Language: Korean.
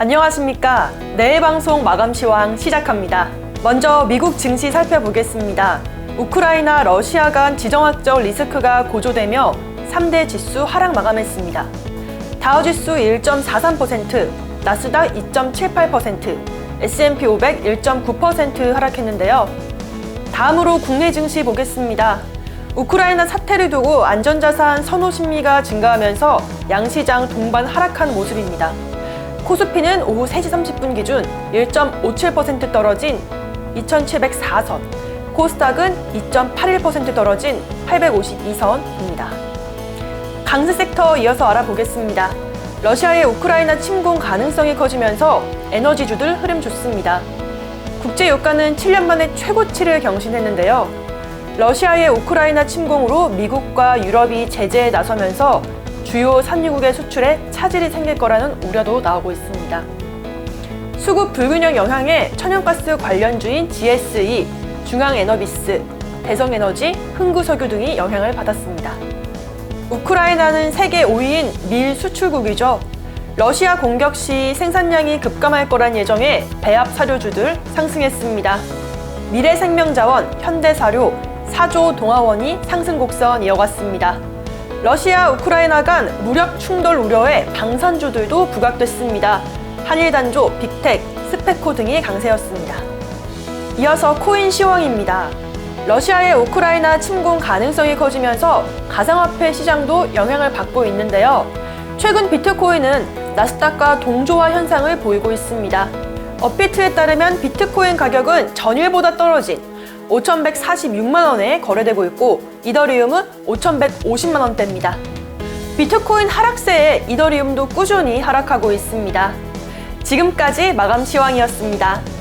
안녕하십니까. 내일 방송 마감 시황 시작합니다. 먼저 미국 증시 살펴보겠습니다. 우크라이나 러시아 간 지정학적 리스크가 고조되며 3대 지수 하락 마감했습니다. 다우 지수 1.43%, 나스닥 2.78%, S&P 500 1.9% 하락했는데요. 다음으로 국내 증시 보겠습니다. 우크라이나 사태를 두고 안전자산 선호 심리가 증가하면서 양시장 동반 하락한 모습입니다. 코스피는 오후 3시 30분 기준 1.57% 떨어진 2,704선, 코스닥은 2.81% 떨어진 852선입니다. 강세 섹터 이어서 알아보겠습니다. 러시아의 우크라이나 침공 가능성이 커지면서 에너지주들 흐름 좋습니다. 국제 유가는 7년 만에 최고치를 경신했는데요. 러시아의 우크라이나 침공으로 미국과 유럽이 제재에 나서면서 주요 산유국의 수출에 차질이 생길 거라는 우려도 나오고 있습니다. 수급 불균형 영향에 천연가스 관련주인 GSE, 중앙에너비스, 대성에너지, 흥구석유 등이 영향을 받았습니다. 우크라이나는 세계 5위인 밀 수출국이죠. 러시아 공격 시 생산량이 급감할 거란 예정에 배합 사료주들 상승했습니다. 미래생명자원, 현대사료, 사조 동아원이 상승 곡선 이어갔습니다. 러시아 우크라이나 간 무력 충돌 우려에 방산주들도 부각됐습니다. 한일 단조, 빅텍, 스페코 등이 강세였습니다. 이어서 코인 시황입니다. 러시아의 우크라이나 침공 가능성이 커지면서 가상화폐 시장도 영향을 받고 있는데요. 최근 비트코인은 나스닥과 동조화 현상을 보이고 있습니다. 업비트에 따르면 비트코인 가격은 전일보다 떨어진 5,146만 원에 거래되고 있고 이더리움은 5,150만 원대입니다. 비트코인 하락세에 이더리움도 꾸준히 하락하고 있습니다. 지금까지 마감 시황이었습니다.